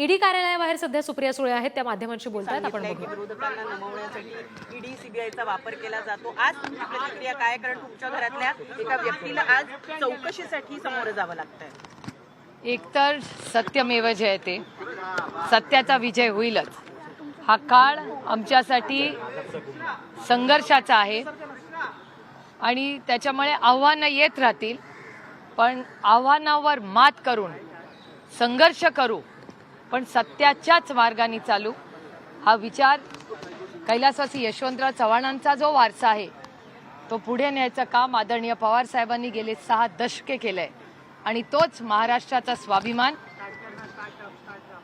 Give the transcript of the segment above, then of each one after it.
ED कार्यालयाबाहेर सध्या सुप्रिया सुळे आहेत त्या माध्यमांशी बोलतायत आपण विरोधकांना नमवण्यासाठी ईडी सीबीआयचा वापर केला जातो. आज तुमची प्रतिक्रिया काय? कारण तुमच्या घरातल्या एका व्यक्तीला आज चौकशीसाठी समोर जावं लागतंय. एकतर सत्यमेव जयते सत्याचा विजय होईलच. हा काळ आमच्यासाठी संघर्षाचा आहे. आणि त्याच्यामुळे आव्हानं येत राहतील. पण आव्हानावर मात करून संघर्ष करू पण सत्याच्याच मार्गाने चालू. हा विचार कैलासवासी यशवंतराव चव्हाणांचा जो वारसा आहे तो पुढे न्यायचं काम आदरणीय पवार साहेबांनी गेले सहा दशके केलंय. आणि तोच महाराष्ट्राचा स्वाभिमान.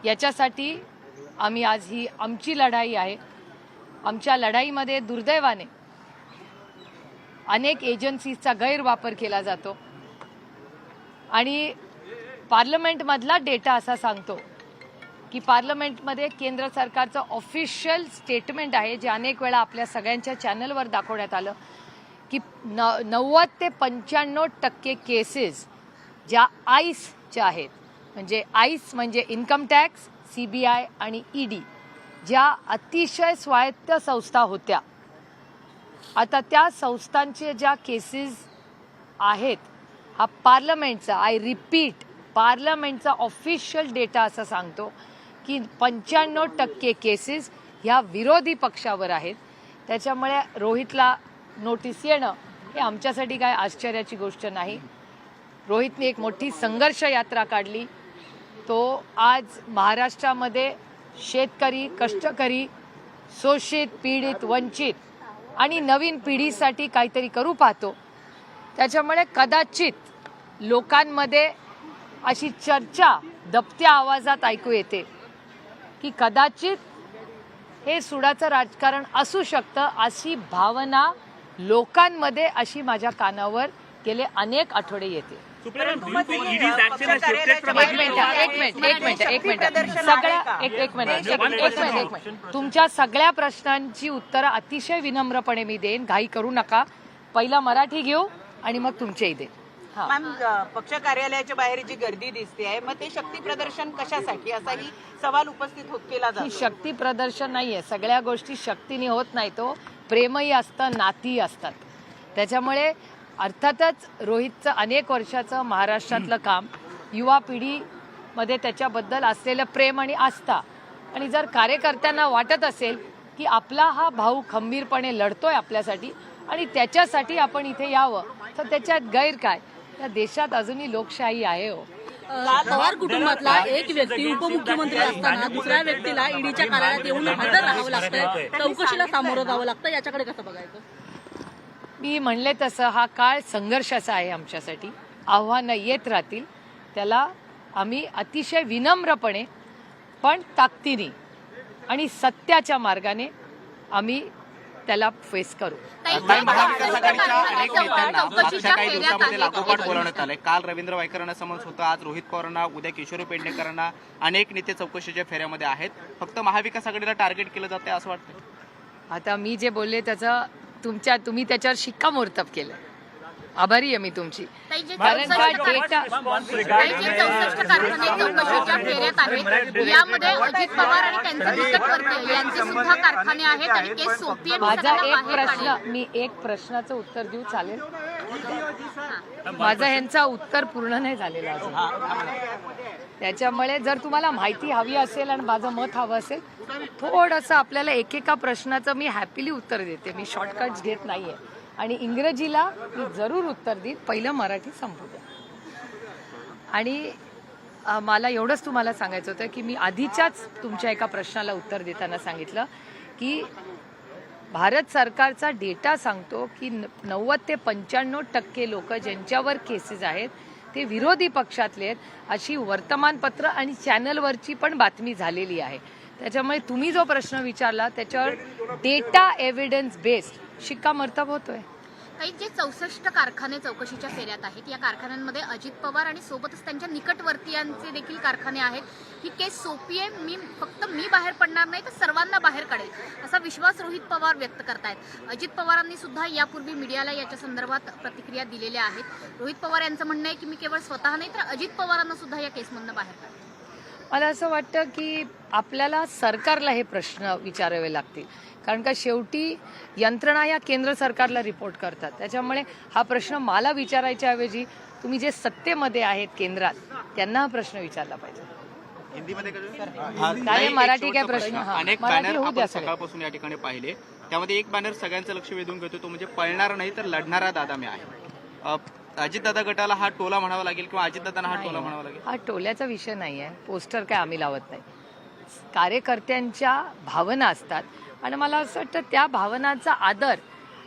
याच्यासाठी आम्ही आज ही आमची लढाई आहे. आमच्या लढाईमध्ये दुर्दैवाने अनेक एजन्सीजचा गैरवापर केला जातो. आणि पार्लमेंटमधला डेटा असा सांगतो की पार्लमेंटमध्ये केंद्र सरकारचं ऑफिशियल स्टेटमेंट आहे जे अनेक वेळा आपल्या सगळ्यांच्या चॅनलवर दाखवण्यात आलं की न नव्वद ते पंच्याण्णव टक्के केसेस ज्या आईसच्या आहेत म्हणजे आईस म्हणजे income tax C B I आणि ईडी ज्या अतिशय स्वायत्त संस्था होत्या. आता त्या संस्थांचे ज्या केसेस आहेत हा पार्लमेंटचा आय रिपीट पार्लमेंटचा ऑफिशियल डेटा असं सांगतो की पंच्याण्णव टक्के केसेस ह्या विरोधी पक्षावर आहेत. त्याच्यामुळे रोहितला नोटीस येणं हे आमच्यासाठी काय आश्चर्याची गोष्ट नाही. रोहितने एक मोठी संघर्ष यात्रा काढली. तो आज महाराष्ट्रामध्ये शेतकरी कष्टकरी शोषित पीडित वंचित आणि नवीन पिढीसाठी काहीतरी करू पाहतो. त्याच्यामुळे कदाचित लोकांमध्ये अशी चर्चा दबत्या आवाजात ऐकू येते. की कदाचित हे सुडाचं राजकारण असू शकतं अशी भावना लोकांमध्ये अशी माझ्या कानावर गेले अनेक आठवडे येते. एक मिनिट एक मिनिट एक मिनिट एक मिनिट सगळ्या एक एक मिनिट. एक मिनिट एक मिनिट एक मिनिट. तुमच्या सगळ्या प्रश्नांची उत्तरं अतिशय विनम्रपणे मी देईन. घाई करू नका. पहिला मराठी घेऊ आणि मग तुमचेही देईन. मॅम पक्ष कार्यालयाच्या बाहेर जी गर्दी दिसते आहे मग ते शक्ती प्रदर्शन कशासाठी? असाही सवाल उपस्थित होत केला जातो. शक्ती प्रदर्शन नाहीये. सगळ्या गोष्टी शक्तीने होत नाही तो प्रेमही असतं नातीही असतात. त्याच्यामुळे अर्थातच रोहितचं अनेक वर्षाचं महाराष्ट्रातलं काम युवा पिढीमध्ये त्याच्याबद्दल असलेलं प्रेम आणि आस्था. आणि जर कार्यकर्त्यांना वाटत असेल की आपला हा भाऊ खंबीरपणे लढतोय आपल्यासाठी आणि त्याच्यासाठी आपण इथे यावं तर त्याच्यात गैर काय? या देशात अजूनही लोकशाही आहे हो. पवार कुटुंबातला एक व्यक्ती उपमुख्यमंत्री असताना दुसऱ्या व्यक्तीला ईडीच्या कार्यालयात येऊन हजर राहावं लागतंय. चौकशीला सामोरं जावं लागतं याच्याकडे कसं बघायचं? मी म्हणले तसं हा काळ संघर्षाचा आहे आमच्यासाठी. आव्हानं येत राहतील. त्याला आम्ही अतिशय विनम्रपणे पण ताकदीने आणि सत्याच्या मार्गाने आम्ही त्याला फेस करू. काही महाविकास आघाडीच्या अनेक नेत्यांना मागच्या काही दिवसामध्ये लागोपाठ बोलवण्यात आलंय. काल रवींद्र वायकरांना समन्स होतं आज रोहित पवारांना उद्या किशोरी पेडणेकरांना अनेक नेते चौकशीच्या फेऱ्यामध्ये आहेत. फक्त महाविकास आघाडीला टार्गेट केलं जाते असं वाटतं आता मी जे बोलले त्याचं तुमच्या तुम्ही त्याच्यावर शिक्कामोर्तब केलं. आभारी आहे मी तुमची. ताई, जे कारण का चौसष्ट डेटा ताई, जे चौसष्ट कारखाने चौकशीच्या फेऱ्यात आहेत. यामध्ये अजित पवार आणि त्यांचे यांचे सुद्धा कारखाने आहेत आणि केस सोपी आहे माझा एक प्रश्न. मी एक प्रश्नाचं उत्तर देऊ चालेल. माझं ह्यांचा उत्तर पूर्ण नाही झालेलं अजून. त्याच्यामुळे जर तुम्हाला माहिती हवी असेल आणि माझं मत हवं असेल थोडंसं आपल्याला एकेका प्रश्नाचं मी हॅपीली उत्तर देते. मी शॉर्टकट्स घेत नाहीये. आणि इंग्रजीला मी जरूर उत्तर देईन. पहिलं मराठी संपू द्या. आणि मला एवढंच तुम्हाला सांगायचं होतं की मी आधीच्याच तुमच्या एका प्रश्नाला उत्तर देताना सांगितलं की भारत सरकारचा डेटा सांगतो की न- नव्वद ते पंच्याण्णव टक्के लोक ज्यांच्यावर केसेस आहेत ते विरोधी पक्षातले आहेत अशी वर्तमानपत्र आणि चॅनलवरची पण बातमी झालेली आहे. त्याच्यामुळे तुम्ही जो प्रश्न विचारला त्याच्यावर डेटा एव्हिडन्स बेस्ड शिक्कामर्तब होतोय. काही जे चौसष्ट कारखाने चौकशीच्या फेऱ्यात आहेत या कारखान्यांमध्ये अजित पवार आणि सोबतच त्यांच्या निकटवर्तीयांचे देखील कारखाने आहेत. ही केस सोपी आहे मी फक्त मी बाहेर पडणार नाही तर सर्वांना बाहेर काढेल असा विश्वास रोहित पवार व्यक्त करतायत. अजित पवारांनी सुद्धा यापूर्वी मीडियाला याच्या संदर्भात प्रतिक्रिया दिलेल्या आहेत. रोहित पवार यांचं म्हणणं आहे की मी केवळ स्वतः नाही तर अजित पवारांना सुद्धा या केसमधनं बाहेर काढेल. मला असं वाटतं की आपल्याला सरकारला हे प्रश्न विचारावे लागतील. कारण का शेवटी यंत्रणा या केंद्र सरकारला रिपोर्ट करतात. त्याच्यामुळे हा प्रश्न मला विचारायच्या ऐवजी तुम्ही जे सत्तेमध्ये आहेत केंद्रात त्यांना हा प्रश्न विचारला पाहिजे. हिंदीमध्ये काय मराठी काय प्रश्न? हा, अनेक बॅनर आपण. सकाळपासून या ठिकाणी पाहिले. त्यामध्ये एक बॅनर सगळ्यांचं लक्ष वेधून घेतो. तो म्हणजे पळणार नाही तर लढणारा दादा मी आहे. अजितदादा गटाला हा टोला म्हणावा लागेल किंवा अजितदादांना हा टोला म्हणावा लागेल? हा टोल्याचा विषय नाही आहे. पोस्टर काय आम्ही लावत नाही. कार्यकर्त्यांच्या भावना असतात. आणि मला असं वाटतं त्या भावनांचा आदर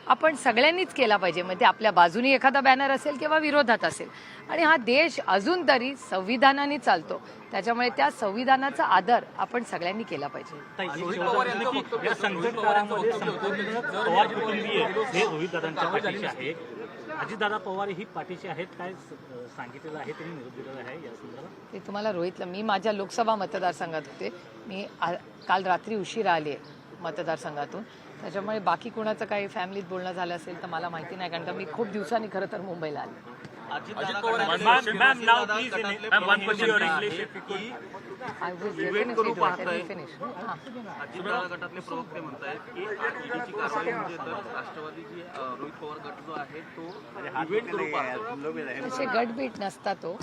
आपण सगळ्यांनीच केला पाहिजे. म्हणजे आपल्या बाजूनी एखादा बॅनर असेल किंवा विरोधात असेल. आणि हा देश अजून तरी संविधानाने चालतो. त्याच्यामुळे त्या संविधानाचा आदर आपण सगळ्यांनी केला पाहिजे. हे अजितदादा पवार ही पाठीशी आहेत काय स- सांगितलेलं आहे त्यांनी निरोप दिलेला आहे या संदर्भात? ते तुम्हाला रोहितला मी माझ्या लोकसभा मतदारसंघात होते. मी काल रात्री उशिरा आले मतदारसंघातून. त्याच्यामुळे बाकी कुणाचं काही फॅमिलीत बोलणं झालं असेल तर मला माहिती नाही कारण का मी खूप दिवसांनी खरं तर मुंबईला आले. I will definitely do it me finish हां. गटातले प्रवक्ते म्हणतायत की ईडीची कारवाई म्हणजे तर राष्ट्रवादी जी अ, रोहित पवार गट जो आहे तो इव्हेंट पाहतो. असे गटबीट नसता तो.